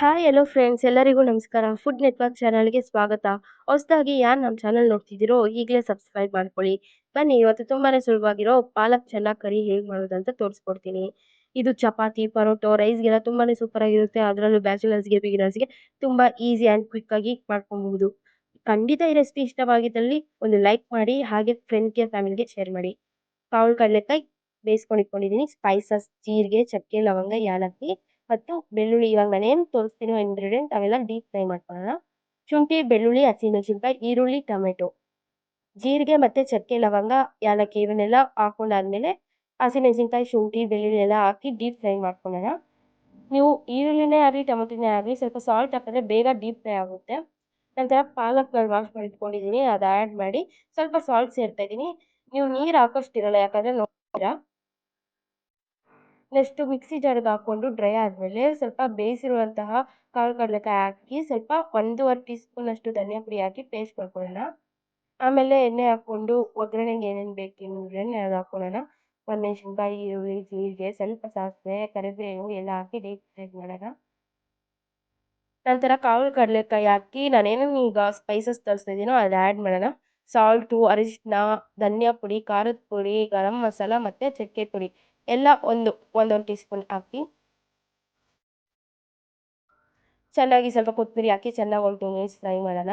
Hi hello friends ಎಲ್ಲರಿಗೂ ನಮಸ್ಕಾರ. Food network ಚಾನಲ್ಗೆ ಸ್ವಾಗತ. ಹೊಸದಾಗಿ ಯಾರು ನಮ್ಮ ಚಾನಲ್ ನೋಡ್ತಿದ್ದೀರೋ ಈಗಲೇ ಸಬ್ಸ್ಕ್ರೈಬ್ ಮಾಡ್ಕೊಳ್ಳಿ. ಬನ್ನಿ, ಇವತ್ತು ತುಂಬಾನೇ ಸುಲಭವಾಗಿರೋ ಪಾಲಕ್ ಚೆನ್ನ ಕರಿ ಹೇಗೆ ಮಾಡೋದು ಅಂತ ತೋರಿಸ್ಕೊಡ್ತೀನಿ. ಇದು ಚಪಾತಿ, ಪರೋಟೋ ರೈಸ್ಗೆಲ್ಲ ತುಂಬಾನೇ ಸೂಪರ್ ಆಗಿರುತ್ತೆ. ಅದರಲ್ಲೂ ಬ್ಯಾಚುಲರ್ಸ್ಗೆ ಬಿಗಿನರ್ಸ್ಗೆ ತುಂಬ ಈಸಿ ಆ್ಯಂಡ್ ಆಗಿ ಮಾಡ್ಕೊಬಹುದು. ಖಂಡಿತ ಈ ರೆಸಿಪಿ ಇಷ್ಟವಾಗಿದ್ದಲ್ಲಿ ಒಂದು ಲೈಕ್ ಮಾಡಿ, ಹಾಗೆ ಫ್ರೆಂಡ್ಗೆ ಫ್ಯಾಮಿಲಿಗೆ ಶೇರ್ ಮಾಡಿ. ಕಾಳು ಕಡಲೆಕಾಯಿ ಬೇಯಿಸ್ಕೊಂಡು ಇಟ್ಕೊಂಡಿದ್ದೀನಿ ಸ್ಪೈಸಸ್ ಜೀರಿಗೆ, ಚಕ್ಕೆ, ಲವಂಗ, ಯಾಲಕ್ಕಿ. ಮತ್ತು ಬೆಳ್ಳುಳ್ಳಿ ಇವಾಗ ನಾನೇನು ತೋರಿಸ್ತೀನಿ ಇಂಗ್ರೀಡಿಯೆಂಟ್ ಅವೆಲ್ಲ ಡೀಪ್ ಫ್ರೈ ಮಾಡ್ಕೊಳ್ಳೋಣ. ಶುಂಠಿ, ಬೆಳ್ಳುಳ್ಳಿ, ಹಸಿಮೆಣಸಿನ್ಕಾಯಿ, ಈರುಳ್ಳಿ, ಟೊಮೆಟೊ. ಜೀರಿಗೆ ಮತ್ತು ಚಕ್ಕೆ, ಲವಂಗ ಏಲಕ್ಕಿ ಇವನ್ನೆಲ್ಲ ಹಾಕೊಂಡಾದ್ಮೇಲೆ ಹಸಿಮೆಣಸಿನ್ಕಾಯಿ, ಶುಂಠಿ, ಬೆಳ್ಳುಳ್ಳಿ ಎಲ್ಲ ಹಾಕಿ ಡೀಪ್ ಫ್ರೈ ಮಾಡ್ಕೊಳ್ಳೋಣ. ನೀವು ಈರುಳ್ಳಿನೇ ಆಗಲಿ, ಟೊಮೆಟೊನೇ ಆಗಲಿ ಸ್ವಲ್ಪ ಸಾಲ್ಟ್ ಹಾಕಿದ್ರೆ ಬೇಗ ಡೀಪ್ ಫ್ರೈ ಆಗುತ್ತೆ. ನಂತರ ಪಾಲಕ್ಗಳು ವಾಶ್ ಮಾಡಿ ಇಟ್ಕೊಂಡಿದ್ದೀನಿ ಅದು ಆ್ಯಡ್ ಮಾಡಿ ಸ್ವಲ್ಪ ಸಾಲ್ಟ್ ಸೇರ್ತಾ ಇದ್ದೀನಿ. ನೀವು ನೀರು ಹಾಕೋಷ್ಟಿರಲ್ಲ, ಯಾಕಂದರೆ ನೋಡ್ತೀರಾ? ನೆಕ್ಸ್ಟು ಮಿಕ್ಸಿ ಜಾರಿಗೆ ಹಾಕ್ಕೊಂಡು ಡ್ರೈ ಆದಮೇಲೆ ಸ್ವಲ್ಪ ಬೇಯಿಸಿರುವಂತಹ ಕಾಳು ಕಡಲೆಕಾಯಿ ಹಾಕಿ ಸ್ವಲ್ಪ ಒಂದೂವರೆ ಟೀ ಸ್ಪೂನಷ್ಟು ಧನಿಯಾ ಪುಡಿ ಹಾಕಿ ಪೇಸ್ಟ್ ಮಾಡ್ಕೊಳ್ಳೋಣ. ಆಮೇಲೆ ಎಣ್ಣೆ ಹಾಕ್ಕೊಂಡು ಒಗ್ಗರಣೆಗೆ ಏನೇನು ಬೇಕು ಇಂಗ್ರೀಡಿಯೆಂಟ್ ಅದು ಹಾಕ್ಕೊಳ್ಳೋಣ. ಮೆಣಸಿನ್ಕಾಯಿ ಈರುಳ್ಳಿ ಜೀರಿಗೆ, ಸ್ವಲ್ಪ ಸಾಸಿವೆ, ಕರಿಬೇವು ಎಲ್ಲ ಹಾಕಿ ಡೀಪ್ ಫ್ರೈ ಮಾಡೋಣ. ನಂತರ ಕಾಳು ಕಡಲೆಕಾಯಿ ಹಾಕಿ ನಾನೇನೇನು ಈಗ ಸ್ಪೈಸಸ್ ತರಿಸ್ತಿದ್ದೀನೋ ಅದು ಆ್ಯಡ್ ಮಾಡೋಣ. ಸಾಲ್ಟು ಅರಿಶಿನ ಧನಿಯಾ ಪುಡಿ, ಖಾರದ ಪುಡಿ, ಗರಂ ಮಸಾಲ ಮತ್ತು ಚಕ್ಕೆ ಪುಡಿ. ಎಲ್ಲ ಒಂದು, ಒಂದೊಂದು ಟೀ ಸ್ಪೂನ್ ಹಾಕಿ. ಚೆನ್ನಾಗಿ ಸ್ವಲ್ಪ ಕೊತ್ತಂಬರಿ ಹಾಕಿ ಚೆನ್ನಾಗಿ ಒಂದು ಟೂ ಮಿನಿಟ್ಸ್ ಫ್ರೈ ಮಾಡೋಣ.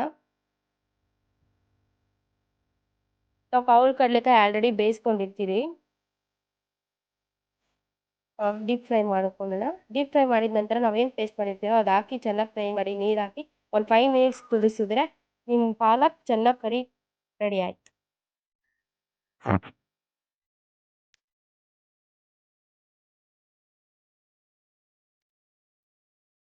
ನಾವು ಕಾಳು ಕಡಲೆಕಾಯಿ ಆಲ್ರೆಡಿ ಬೇಯಿಸ್ಕೊಂಡಿರ್ತೀವಿ ಡೀಪ್ ಫ್ರೈ ಮಾಡ್ಕೊಳ್ಳೋಣ ಡೀಪ್ ಫ್ರೈ ಮಾಡಿದ ನಂತರ ನಾವೇನು ಪೇಸ್ಟ್ ಮಾಡಿರ್ತೀವೋ ಅದು ಹಾಕಿ ಚೆನ್ನಾಗಿ ಫ್ರೈ ಮಾಡಿ, ನೀರು ಹಾಕಿ ಒಂದು ಫೈವ್ ಮಿನಿಟ್ಸ್ ಕುದಿಸಿದ್ರೆ ನಿಮ್ಮ ಪಾಲಕ್ ಚೆನ್ನಾಗಿ ಕರಿ ರೆಡಿ ಆಯಿತು.